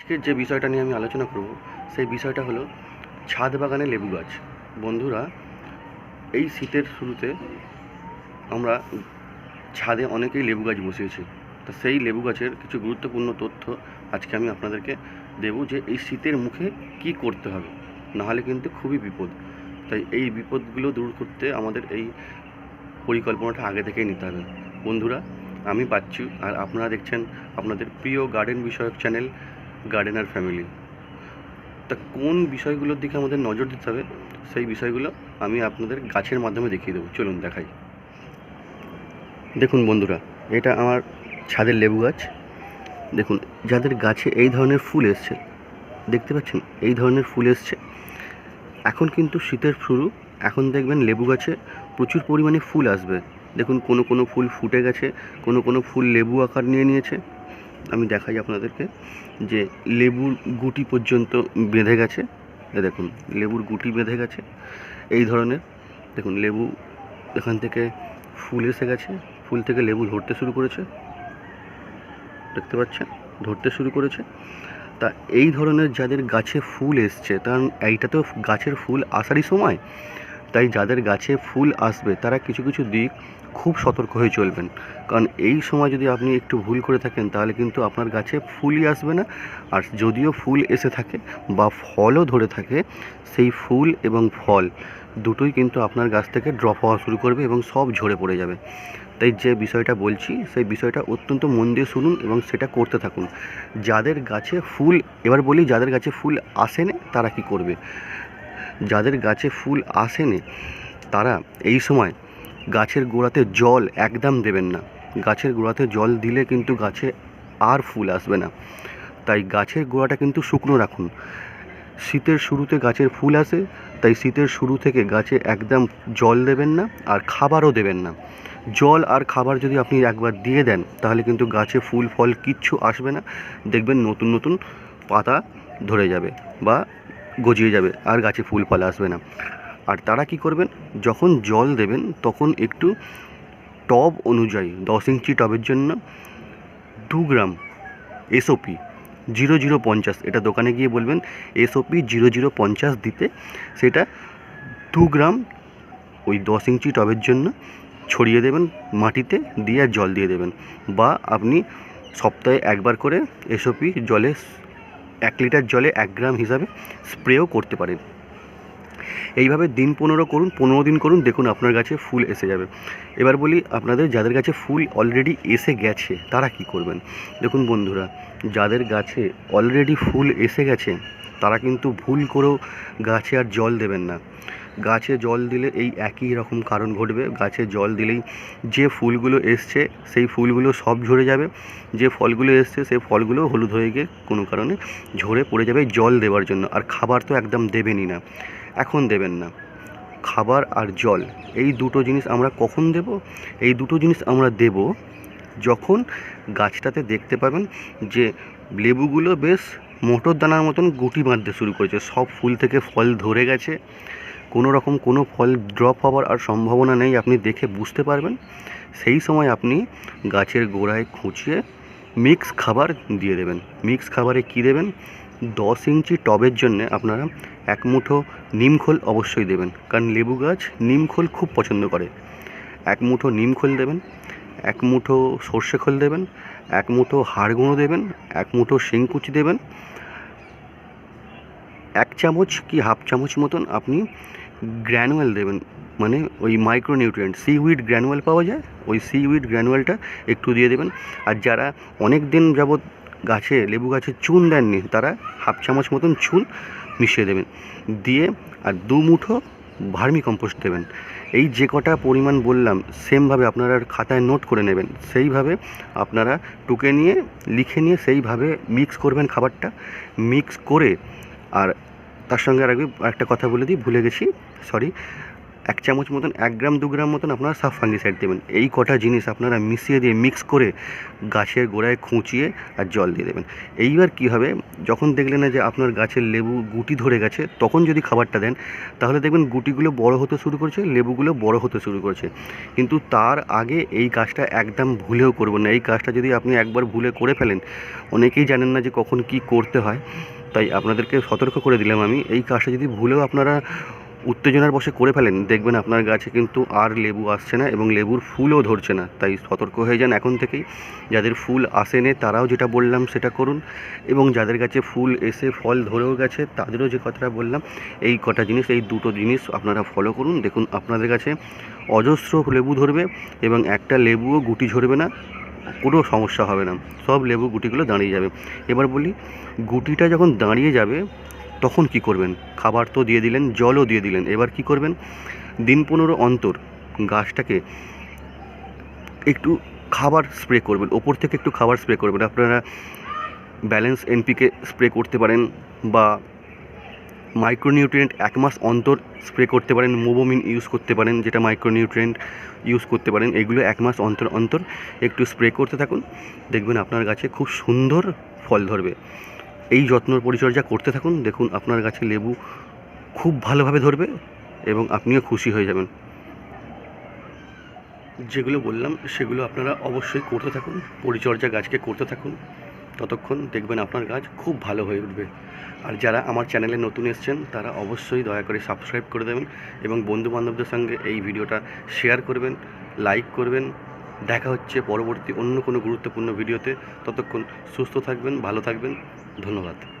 আজকের যে বিষয়টা নিয়ে আমি আলোচনা করব, সেই বিষয়টা হলো ছাদ বাগানে লেবু গাছ। বন্ধুরা, এই শীতের শুরুতে আমরা ছাদে অনেকেই লেবু গাছ বসিয়েছি। তা সেই লেবু গাছের কিছু গুরুত্বপূর্ণ তথ্য আজকে আমি আপনাদেরকে দেব যে এই শীতের মুখে কি করতে হবে, নাহলে কিন্তু খুবই বিপদ। তাই এই বিপদগুলো দূর করতে আমাদের এই পরিকল্পনাটা আগে থেকেই নিতে হবে। বন্ধুরা, আমি পাচ্ছি আর আপনারা দেখছেন আপনাদের প্রিয় গার্ডেন বিষয়ক চ্যানেল গার্ডেনার ফ্যামিলি তা কোন বিষয়গুলোর দিকে আমাদের নজর দিতে হবে, সেই বিষয়গুলো আমি আপনাদের গাছের মাধ্যমে দেখিয়ে দেবো। চলুন দেখাই। দেখুন বন্ধুরা, এটা আমার ছাদের লেবু গাছ। দেখুন, যাদের গাছে এই ধরনের ফুল এসছে, দেখতে পাচ্ছেন? এই ধরনের ফুল এসছে। এখন কিন্তু শীতের শুরু। এখন দেখবেন লেবু গাছে প্রচুর পরিমাণে ফুল আসবে। দেখুন, কোনো কোনো ফুল ফুটে গেছে, কোনো কোনো ফুল লেবু আকার নিয়ে নিয়েছে। আমি দেখাই আপনাদেরকে যে লেবুর গুটি পর্যন্ত বেঁধে গেছে। দেখুন, লেবুর গুটি বেঁধে গেছে। এই ধরনের, দেখুন, লেবু এখান থেকে ফুল এসে গেছে। ফুল থেকে লেবু ধরতে শুরু করেছে। দেখতে পাচ্ছেন? ধরতে শুরু করেছে। তা এই ধরনের যাদের গাছে ফুল এসছে কারণ এইটা তো গাছের ফুল আসারই সময় তাই যাদের গাছে ফুল আসবে, তারা কিছু কিছু দিক খুব সতর্ক হয়ে চলবেন। কারণ এই সময় যদি আপনি একটু ভুল করে থাকেন, তাহলে কিন্তু আপনার গাছে ফুলই আসবে না। আর যদিও ফুল এসে থাকে বা ফলও ধরে থাকে, সেই ফুল এবং ফল দুটোই কিন্তু আপনার গাছ থেকে ড্রপ হওয়া শুরু করবে এবং সব ঝরে পড়ে যাবে। তাই যে বিষয়টা বলছি, সেই বিষয়টা অত্যন্ত মন দিয়ে শুনুন এবং সেটা করতে থাকুন। যাদের গাছে ফুল, এবার বলি যাদের গাছে ফুল আসেনি, তারা কি করবে? যাদের গাছে ফুল আসেনি, তারা এই সময় গাছের গোড়াতে জল একদম দেবেন না। গাছের গোড়াতে জল দিলে কিন্তু গাছে আর ফুল আসবে না। তাই গাছের গোড়াটা কিন্তু শুকনো রাখুন। শীতের শুরুতে গাছের ফুল আসে, তাই শীতের শুরু থেকে গাছে একদম জল দেবেন না আর খাবারও দেবেন না। জল আর খাবার যদি আপনি একবার দিয়ে দেন, তাহলে কিন্তু গাছে ফুল, ফল কিচ্ছু আসবে না। দেখবেন নতুন নতুন পাতা ধরে যাবে বা গজিয়ে যাবে, আর গাছে ফুল ফল আসবে না। আর তারা কি করবেন? যখন জল দেবেন, তখন একটু টব অনুযায়ী, দশ ইঞ্চি টবের জন্য দু গ্রাম এসওপি জিরো জিরো পঞ্চাশ, এটা দোকানে গিয়ে বলবেন এসওপি জিরো জিরো পঞ্চাশ দিতে, সেটা দু গ্রাম ওই দশ ইঞ্চি টবের জন্য ছড়িয়ে দেবেন, মাটিতে দিয়ে জল দিয়ে দেবেন। বা আপনি সপ্তাহে একবার করে এসওপি জলে এক লিটার জলে এক গ্রাম হিসাবে স্প্রেও করতে পারেন। এইভাবে দিন পনেরো করুন, পনেরো দিন করুন, দেখুন আপনার গাছে ফুল এসে যাবে। এবার বলি আপনাদের, যাদের গাছে ফুল অলরেডি এসে গেছে, তারা কি করবেন? দেখুন বন্ধুরা, যাদের গাছে অলরেডি ফুল এসে গেছে, তারা কিন্তু ভুল করেও গাছে আর জল দেবেন না। গাছে জল দিলে এই একই রকম কারণ ঘটবে। গাছে জল দিলেই যে ফুলগুলো এসছে, সেই ফুলগুলো সব ঝরে যাবে। যে ফলগুলো এসছে সেই ফলগুলো হলুদ হয়ে গিয়ে কোনো কারণে ঝরে পড়ে যাবে জল দেওয়ার জন্য। আর খাবার তো একদম দেবেনই না। এখন দেবেন না। খাবার আর জল, এই দুটো জিনিস আমরা কখন দেব? এই দুটো জিনিস আমরা দেব যখন গাছটাতে দেখতে পাবেন যে লেবুগুলো বেশ মোটর দানার মতন গুটি বাঁধতে শুরু করেছে। সব ফুল থেকে ফল ধরে গেছে। কোনো রকম কোনো ফল ড্রপ হওয়ার আর সম্ভাবনা নেই, আপনি দেখে বুঝতে পারবেন। সেই সময় আপনি গাছের গোড়ায় খুঁচিয়ে মিক্স খাবার দিয়ে দেবেন। মিক্স খাবারে কী দেবেন? দশ ইঞ্চি টবের জন্যে আপনারা এক মুঠো নিমখোল অবশ্যই দেবেন, কারণ লেবু গাছ নিমখোল খুব পছন্দ করে। এক মুঠো নিমখোল দেবেন, এক মুঠো সর্ষে খোল দেবেন, এক মুঠো হাড় গুঁড়ো দেবেন, এক মুঠো শিংকুচি দেবেন। এক চামচ কি হাফ চামচ মতন আপনি গ্র্যানুয়াল দেবেন মানে ওই মাইক্রোনিউট্রিয়েন্ট সিউইড গ্র্যানুয়াল পাওয়া যায়, ওই সি সিউইড গ্র্যানুয়ালটা একটু দিয়ে দেবেন। আর যারা অনেক দিন যাবৎ গাছে, লেবু গাছে চুন দেননি, তারা হাফ চামচ মতন চুন মিশিয়ে দেবেন। দিয়ে আর দু মুঠো ভার্মি কম্পোস্ট দেবেন। এই যে কটা পরিমাণ বললাম, সেমভাবে আপনারা খাতায় নোট করে নেবেন। সেইভাবে আপনারা টুকে নিয়ে, লিখে নিয়ে সেইভাবে মিক্স করবেন খাবারটা। মিক্স করে আর তার সঙ্গে আর একটা কথা বলে দিই, ভুলে গেছি সরি এক চামচ মতন, এক গ্রাম, দু গ্রাম মতন আপনারা সাফ ফাঙ্গিসাইড দেবেন। এই কটা জিনিস আপনারা মিশিয়ে দিয়ে মিক্স করে গাছের গোড়ায় খুঁচিয়ে আর জল দিয়ে দেবেন। এইবার কী হবে, যখন দেখলেন না যে আপনার গাছের লেবু গুটি ধরে গেছে, তখন যদি খাবারটা দেন, তাহলে দেখবেন গুটিগুলো বড় হতে শুরু করছে, লেবুগুলো বড় হতে শুরু করছে। কিন্তু তার আগে এই কাজটা একদম ভুলেও করবেন না। এই কাজটা যদি আপনি একবার ভুলে করে ফেলেন, অনেকেই জানেন না যে কখন কি করতে হয়। তাই আপনাদেরকে সতর্ক করে দিলাম আমি। এই কাজটা যদি ভুলেও আপনারা উত্তেজনার বসে করে ফেলেন, দেখবেন আপনার গাছে কিন্তু আর লেবু আসছে না এবং লেবুর ফুলও ধরছে না। তাই সতর্ক হয়ে যান এখন থেকেই। যাদের ফুল আসেনে তারাও যেটা বললাম সেটা করুন এবং যাদের গাছে ফুল এসে ফল ধরেও গেছে তাদেরও যে কথাটা বললাম, এই কটা জিনিস, এই দুটো জিনিস আপনারা ফলো করুন। দেখুন আপনাদের কাছে অজস্র লেবু ধরবে এবং একটা লেবুও গুটি ঝরবে না। কোনো সমস্যা হবে না। সব লেবু গুটিগুলো দাঁড়িয়ে যাবে। এবার বলি, গুটিটা যখন দাঁড়িয়ে যাবে, তখন কি করবেন? খাবার তো দিয়ে দিলেন, জলও দিয়ে দিলেন। এবার কি করবেন? দিন পনেরো অন্তর গাছটাকে একটু খাবার স্প্রে করবেন। ওপর থেকে একটু খাবার স্প্রে করবেন। আপনারা ব্যালেন্স এনপিকে স্প্রে করতে পারেন বা মাইক্রোনিউট্রিয়েন্ট এক মাস অন্তর স্প্রে করতে পারেন, মোবোমিন ইউজ করতে পারেন, যেটা মাইক্রোনিউট্রিয়েন্ট ইউজ করতে পারেন, এগুলো এক মাস অন্তর অন্তর একটু স্প্রে করতে থাকুন। দেখবেন আপনার গাছে খুব সুন্দর ফল ধরবে। এই যত্ন পরিচর্যা করতে থাকুন, দেখুন আপনার গাছে লেবু খুব ভালোভাবে ধরবে এবং আপনিও খুশি হয়ে যাবেন। যেগুলো বললাম, সেগুলো আপনারা অবশ্যই করতে থাকুন, পরিচর্যা গাছকে করতে থাকুন। ততক্ষণ দেখবেন আপনার কাজ খুব ভালো হয়ে উঠবে। আর যারা আমার চ্যানেলে নতুন এসছেন, তারা অবশ্যই দয়া করে সাবস্ক্রাইব করে দেবেন এবং বন্ধুবান্ধবদের সঙ্গে এই ভিডিওটা শেয়ার করবেন, লাইক করবেন। দেখা হচ্ছে পরবর্তী অন্য কোনো গুরুত্বপূর্ণ ভিডিওতে। ততক্ষণ সুস্থ থাকবেন, ভালো থাকবেন। ধন্যবাদ।